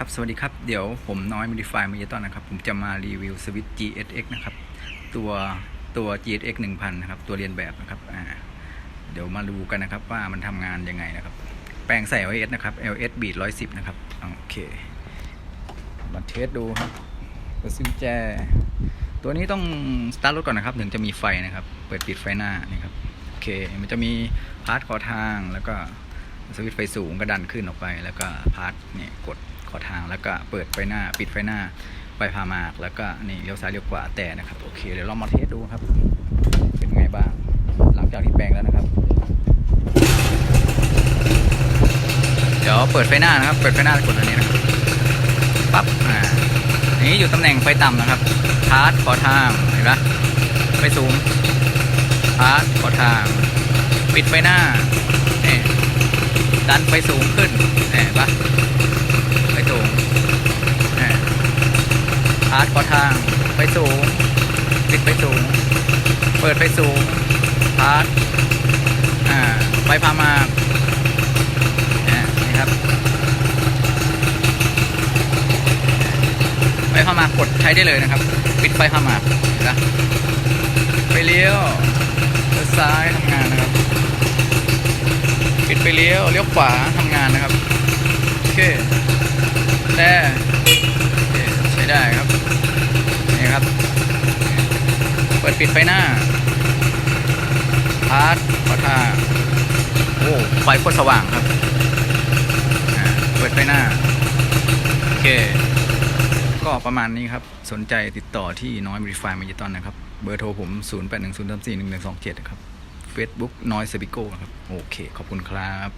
ครับ สวัสดีครับ เดี๋ยวผมน้อย Modify มาเยตอนนะครับ ผมจะมารีวิวสวิตช์ GSX นะครับ ตัวตัว GSX 1000 นะครับ ตัวเรียนแบบนะครับ อ่า เดี๋ยวมาดูกันนะครับว่ามันทำงานยังไงนะครับ แปลงใส่ LS นะครับ LS Beat 110 นะครับ โอเค มาเทสดูครับเปิดซิวแจ ตัวนี้ต้องสตาร์ทรถก่อนนะครับ ถึงจะมีไฟนะครับ เปิดปิดไฟหน้านี่ครับ โอเค มันจะมีพาร์ทขอทางแล้วก็สวิตช์ไฟสูงก็ดันขึ้นออกไป แล้วก็พาร์ทเนี่ยกด อทางแล้วก็เปิดไฟหน้า ปิดไฟหน้าไฟพามากแล้วก็นี่เลี้ยวซ้ายเลี้ยวขวาแต่นะครับโอเคเดี๋ยวเรามาเทสดูครับ เป็นไงบ้าง หลังจากที่แปลงแล้วนะครับ เดี๋ยวเปิดไฟหน้านะครับ เปิดไฟหน้ากดอันนี้นะครับปั๊บอ่านี้อยู่ตำแหน่งไฟต่ำนะครับพาร์ทขอทางเห็นปะไฟสูงพาร์ทขอทาง ปิดไฟหน้าเนี่ยดันไฟสูงขึ้นเนี่ยเห็นปะไฟสูงเนี่ยพาร์ทขอทางไฟสูง ปิดไฟสูง เปิดไฟสูง พาร์ทอ่าไฟพามาเนี่ยนี่ครับไฟพามากดใช้ได้เลยนะครับ ปิดไฟพามานปะไฟเลี้ยวซ้ายทำงานนะครับ ปิดไฟเลี้ยว เลี้ยวขวาทำงานนะครับ โอเคแต่โอเคใช้ได้ครับ นี่ครับ เปิดปิดไฟหน้าพาร์ทขอทางโอ้ไฟโคตรสว่างครับอ่าเปิดไฟหน้า โอเค ก็ประมาณนี้ครับ สนใจติดต่อที่น้อยบริฟายมาเยตอนนะครับ เบอร์โทรผม 0 8 1 0 3 4 1 1 2 7 ครับ Facebook น้อยเซบิโก้ครับ โอเค ขอบคุณครับ